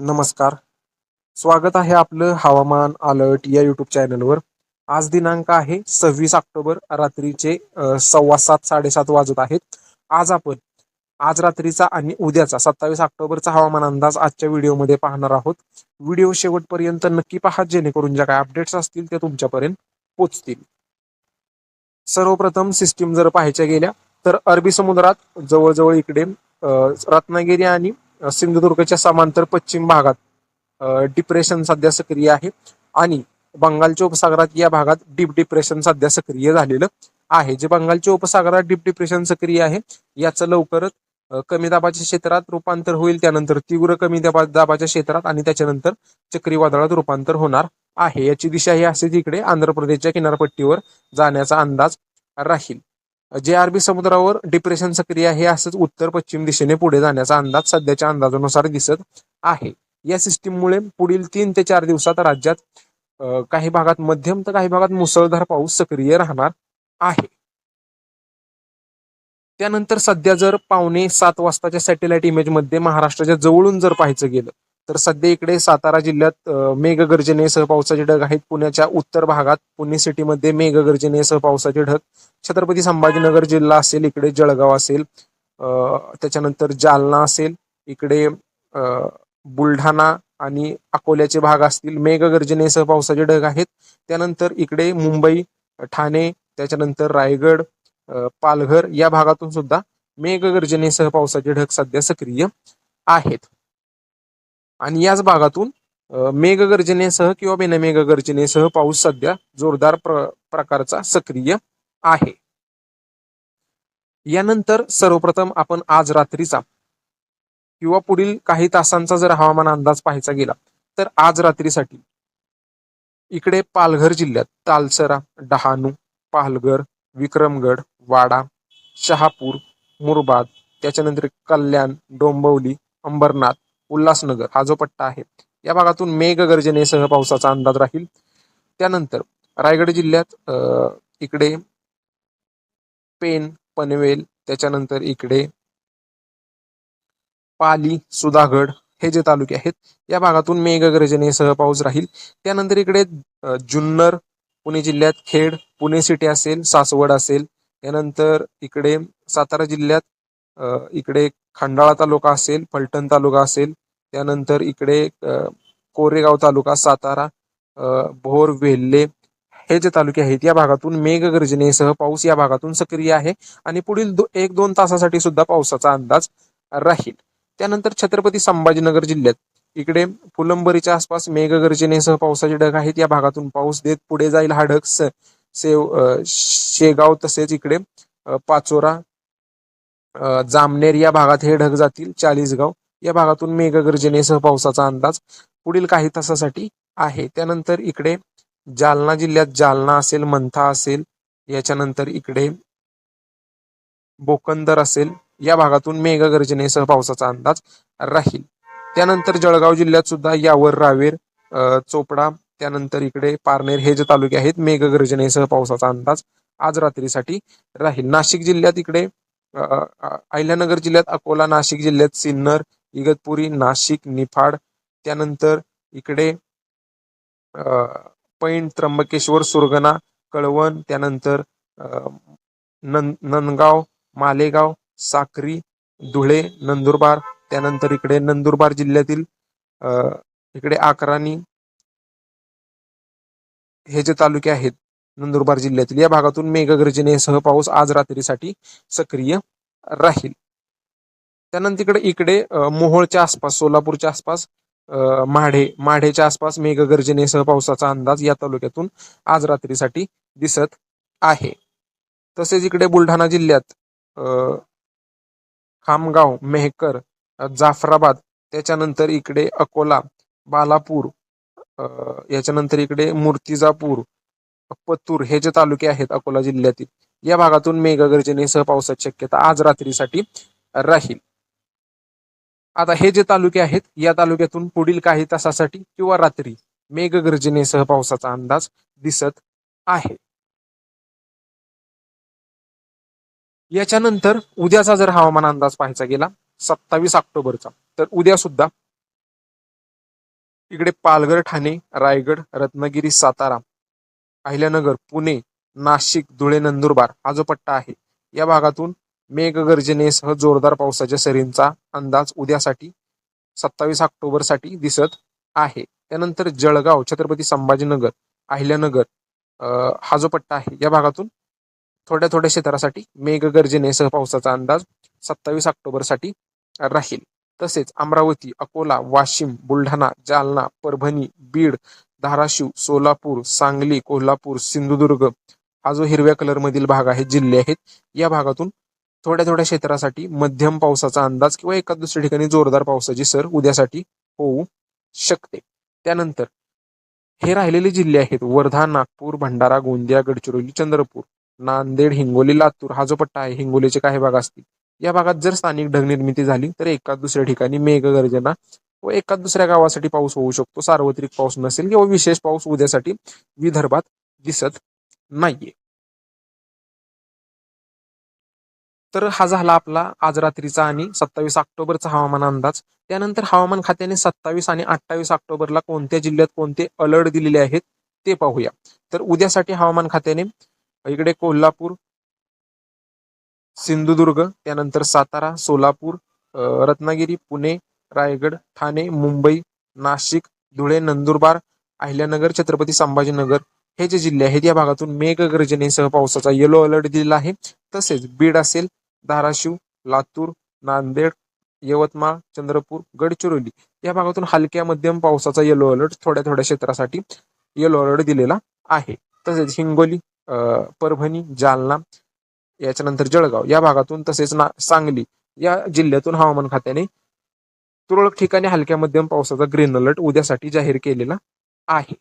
नमस्कार. स्वागत आहे आपलं हवामान अलर्ट या युट्यूब चॅनलवर. आज दिनांक आहे सव्वीस ऑक्टोबर रात्रीचे सव्वा सात साडेसात वाजत आहेत. आज आपण आज रात्रीचा आणि उद्याचा सत्तावीस ऑक्टोबरचा हवामान अंदाज आजच्या व्हिडिओमध्ये पाहणार आहोत. व्हिडिओ शेवटपर्यंत नक्की पाहा जेणेकरून ज्या काही अपडेट्स असतील त्या तुमच्यापर्यंत पोचतील. सर्वप्रथम सिस्टीम जर पाहायच्या गेल्या तर अरबी समुद्रात जवळजवळ इकडे रत्नागिरी आणि सिंधुदुर्गच्या समांतर पश्चिम भागात डिप्रेशन सध्या सक्रिय आहे. आणि बंगालच्या उपसागरात या भागात डीप डिप्रेशन सध्या सक्रिय झालेलं आहे. जे बंगालच्या उपसागरात डीप डिप्रेशन सक्रिय आहे याचं लवकरच कमी दाबाच्या क्षेत्रात रूपांतर होईल. त्यानंतर तीव्र कमी दाबा दाबाच्या क्षेत्रात आणि त्याच्यानंतर चक्रीवादळात रूपांतर होणार आहे. याची दिशा ही असेच इकडे आंध्र प्रदेशच्या किनारपट्टीवर जाण्याचा अंदाज राहील. जे अरबी समुद्रावर डिप्रेशन सक्रिय आहे असंच उत्तर पश्चिम दिशेने पुढे जाण्याचा अंदाज सध्याच्या अंदाजानुसार दिसत आहे. या सिस्टीममुळे पुढील तीन ते चार दिवसात राज्यात काही भागात मध्यम तर काही भागात मुसळधार पाऊस सक्रिय राहणार आहे. त्यानंतर सध्या जर पावणे सात वाजताच्या सॅटेलाइट इमेजमध्ये महाराष्ट्राच्या जवळून जर पाहायचं गेलं तर सध्या इकडे सातारा जिल्ह्यात मेघगर्जनेसह पावसाचे ढग आहेत. पुण्याच्या उत्तर भागात पुणे सिटीमध्ये मेघगर्जनेसह पावसाचे ढग छत्रपती संभाजीनगर जिल्हा असेल इकडे जळगाव असेल त्याच्यानंतर जालना असेल इकडे बुलढाणा आणि अकोल्याचे भाग असतील मेघगर्जनेसह पावसाचे ढग आहेत. त्यानंतर इकडे मुंबई ठाणे त्याच्यानंतर रायगड पालघर या भागातून सुद्धा मेघगर्जनेसह पावसाचे ढग सध्या सक्रिय आहेत. आणि याच भागातून मेघगर्जनेसह किंवा बिनमेघगर्जनेसह पाऊस सध्या जोरदार प्र प्रकारचा सक्रिय आहे. यानंतर सर्वप्रथम आपण आज रात्रीचा किंवा पुढील काही तासांचा जर हवामान अंदाज पाहायचा गेला तर आज रात्रीसाठी इकडे पालघर जिल्ह्यात तालसरा डहाणू पालघर विक्रमगड वाडा शहापूर मुरबाद त्याच्यानंतर कल्याण डोंबवली अंबरनाथ उल्हासनगर हा जो पट्टा आहे या भागातून मेघगर्जनेसह पावसाचा अंदाज राहील. त्यानंतर रायगड जिल्ह्यात इकडे पेन पनवेल त्याच्यानंतर इकडे पाली सुधागड हे जे तालुके आहेत या भागातून मेघगर्जनेसह पाऊस राहील. त्यानंतर इकडे जुन्नर पुणे जिल्ह्यात खेड पुणे सिटी असेल सासवड असेल त्यानंतर इकडे सातारा जिल्ह्यात इकडे खंडाळा तालुका असेल फलटण तालुका असेल त्यानंतर इकडे कोरेगाव तालुका सातारा भोर वेल्हे हे जे तालुके आहेत या भागातून मेघगर्जनेसह पाऊस या भागातून सक्रिय आहे आणि पुढील दो, एक दोन तासासाठी सुद्धा पावसाचा अंदाज राहील. त्यानंतर छत्रपती संभाजीनगर जिल्ह्यात इकडे फुलंबरीच्या आसपास मेघगर्जनेसह पावसाचे ढग आहेत. या भागातून पाऊस देत पुढे जाईल हा ढग. स- सेव शेगाव तसेच इकडे पाचोरा जामनेर या भागात हे ढग जातील. चाळीसगाव या भागातून मेघगर्जनेसह पावसाचा अंदाज पुढील काही तासासाठी आहे. त्यानंतर इकडे जालना जिल्ह्यात जालना असेल मंथा असेल याच्यानंतर इकडे बोकंदर असेल या भागातून मेघगर्जनेसह पावसाचा अंदाज राहील. त्यानंतर जळगाव जिल्ह्यात सुद्धा यावर रावेर चोपडा त्यानंतर इकडे पारनेर हे जे तालुके आहेत मेघगर्जनेसह पावसाचा अंदाज आज रात्रीसाठी राहील. नाशिक जिल्ह्यात इकडे अहिल्यानगर जिल्ह्यात अकोला नाशिक जिल्ह्यात सिन्नर इगतपुरी नाशिक निफाड त्यानंतर इकडे पैण त्र्यंबकेश्वर सुरगणा कळवण त्यानंतर नं नंदगाव मालेगाव साक्री धुळे नंदुरबार त्यानंतर इकडे नंदुरबार जिल्ह्यातील इकडे आकरानी हे जे तालुके आहेत नंदुरबार जिल्ह्यातील या भागातून मेघगर्जनेसह पाऊस आज रात्रीसाठी सक्रिय राहील. त्यानंतर इकडे इकडे मोहोळच्या आसपास सोलापूरच्या आसपास माढे माढेच्या आसपास मेघगर्जनेसह पावसाचा अंदाज या तालुक्यातून आज रात्रीसाठी दिसत आहे. तसेच इकडे बुलढाणा जिल्ह्यात खामगाव मेहकर जाफराबाद त्याच्यानंतर इकडे अकोला बालापूर याच्यानंतर इकडे मूर्तिजापूर पत्तूर हे जे तालुके आहेत अकोला जिल्ह्यातील या भागातून मेघगर्जनेसह पावसाची शक्यता आज रात्रीसाठी राहील. आता हे जे तालुके आहेत या तालुक्यातून पुढील काही तासासाठी किंवा रात्री मेघगर्जनेसह पावसाचा अंदाज दिसत आहे. याच्यानंतर उद्याचा जर हवामान अंदाज पाहायचा गेला सत्तावीस ऑक्टोबरचा तर उद्या सुद्धा इकडे पालघर ठाणे रायगड रत्नागिरी सातारा अहिल्यानगर पुणे नाशिक धुळे नंदुरबार हा जो पट्टा आहे या भागातून मेघगर्जनेसह जोरदार पावसाच्या सरींचा अंदाज उद्यासाठी सत्तावीस ऑक्टोबरसाठी दिसत आहे. त्यानंतर जळगाव छत्रपती संभाजीनगर अहिल्यानगर हा जो पट्टा आहे या भागातून थोड्या थोड्या क्षेत्रासाठी मेघगर्जनेसह पावसाचा अंदाज सत्तावीस ऑक्टोबरसाठी राहील. तसेच अमरावती अकोला वाशिम बुलढाणा जालना परभणी बीड धाराशिव सोलापूर सांगली कोल्हापूर सिंधुदुर्ग हा जो हिरव्या कलरमधील भाग आहे जिल्हे आहेत या भागातून थोड्या थोड्या क्षेत्रासाठी मध्यम पावसाचा अंदाज किंवा एका दुसऱ्या ठिकाणी जोरदार पावसाची सर उद्यासाठी होऊ शकते. त्यानंतर हे राहिलेले जिल्हे आहेत वर्धा नागपूर भंडारा गोंदिया गडचिरोली चंद्रपूर नांदेड हिंगोली लातूर. हा जो पट्टा आहे हिंगोलीचे काही भाग असतील. या भागात जर स्थानिक ढग निर्मिती झाली तर एका दुसऱ्या ठिकाणी मेघगर्जना व एका दुसऱ्या गावासाठी पाऊस होऊ शकतो. सार्वत्रिक पाऊस नसेल किंवा विशेष पाऊस उद्यासाठी विदर्भात दिसत नाहीये. तर हा झाला आपला आज रात्रीचा आणि सत्तावीस ऑक्टोबरचा हवामान अंदाज. त्यानंतर हवामान खात्याने सत्तावीस आणि अठ्ठावीस ऑक्टोबरला कोणत्या जिल्ह्यात कोणते अलर्ट दिलेले आहेत ते पाहूया. तर उद्यासाठी हवामान खात्याने इकडे कोल्हापूर सिंधुदुर्ग त्यानंतर सातारा सोलापूर रत्नागिरी पुणे रायगड ठाणे मुंबई नाशिक धुळे नंदुरबार अहिल्यानगर छत्रपती संभाजीनगर हे जे जिल्हे आहेत या भागातून मेघगर्जनेसह पावसाचा येलो अलर्ट दिलेला आहे. तसेच बीड असेल धाराशिव लातूर नांदेड यवतमाळ चंद्रपूर गडचिरोली या भागातून हलक्या मध्यम पावसाचा येलो अलर्ट थोड्या थोड्या क्षेत्रासाठी येलो अलर्ट दिलेला आहे. तसेच हिंगोली परभणी जालना याच्यानंतर जळगाव या भागातून तसेच ना सांगली या जिल्ह्यातून हवामान खात्याने तुरळक ठिकाणी हलक्या मध्यम पावसाचा ग्रीन अलर्ट उद्यासाठी जाहीर केलेला आहे.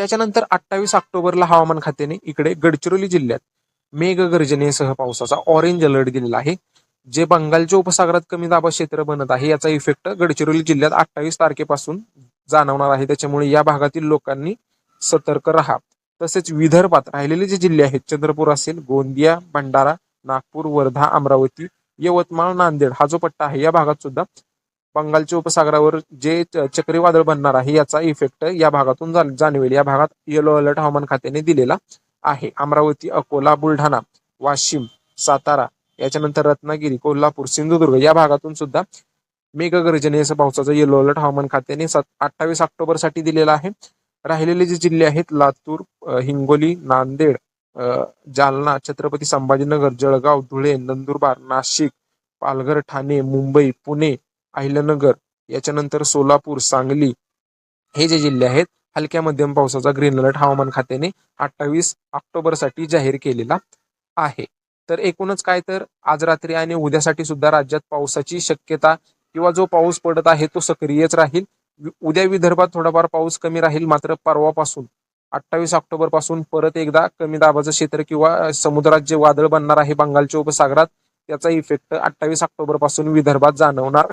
त्याच्यानंतर अठ्ठावीस ऑक्टोबरला हवामान खात्याने इकडे गडचिरोली जिल्ह्यात मेघगर्जनेसह पावसाचा ऑरेंज अलर्ट दिलेला आहे. जे बंगालच्या उपसागरात कमी दाबा क्षेत्र बनत आहे याचा इफेक्ट गडचिरोली जिल्ह्यात अठ्ठावीस तारखेपासून जाणवणार आहे. त्याच्यामुळे या भागातील लोकांनी सतर्क राहा. तसेच विदर्भात राहिलेले जे जिल्हे आहेत चंद्रपूर असेल गोंदिया भंडारा नागपूर वर्धा अमरावती यवतमाळ नांदेड हा जो पट्टा आहे या भागात सुद्धा बंगालच्या उपसागरावर जे च- चक्रीवादळ बनणार आहे याचा इफेक्ट या भागातून जा- जाणवेल. या भागात येलो अलर्ट हवामान खात्याने दिलेला आहे. अमरावती अकोला बुलढाणा वाशिम सातारा याच्यानंतर रत्नागिरी कोल्हापूर सिंधुदुर्ग या भागातून सुद्धा मेघगर्जनेसह पावसाचा येलो अलर्ट हवामान खात्याने अठ्ठावीस ऑक्टोबरसाठी दिलेला आहे. राहिलेले जे जिल्हे आहेत लातूर हिंगोली नांदेड जालना छत्रपती संभाजीनगर जळगाव धुळे नंदुरबार नाशिक पालघर ठाणे मुंबई पुणे अहिल्यानगर याच्यानंतर सोलापूर सांगली हे जे जिल्हे आहेत हलक्या मध्यम पावसाचा ग्रीन अलर्ट हवामान खात्याने अठ्ठावीस ऑक्टोबरसाठी जाहीर केलेला आहे. तर एकूणच काय तर आज रात्री आणि उद्यासाठी सुद्धा राज्यात पावसाची शक्यता किंवा जो पाऊस पडत आहे तो सक्रियच राहील. उद्या विदर्भात थोडाफार पाऊस कमी राहील मात्र परवापासून अठ्ठावीस ऑक्टोबरपासून परत एकदा कमी दाबाचं क्षेत्र किंवा समुद्रात जे वादळ बनणार आहे बंगालच्या उपसागरात त्याचा इफेक्ट अठ्ठावीस ऑक्टोबरपासून विदर्भात जाणवणार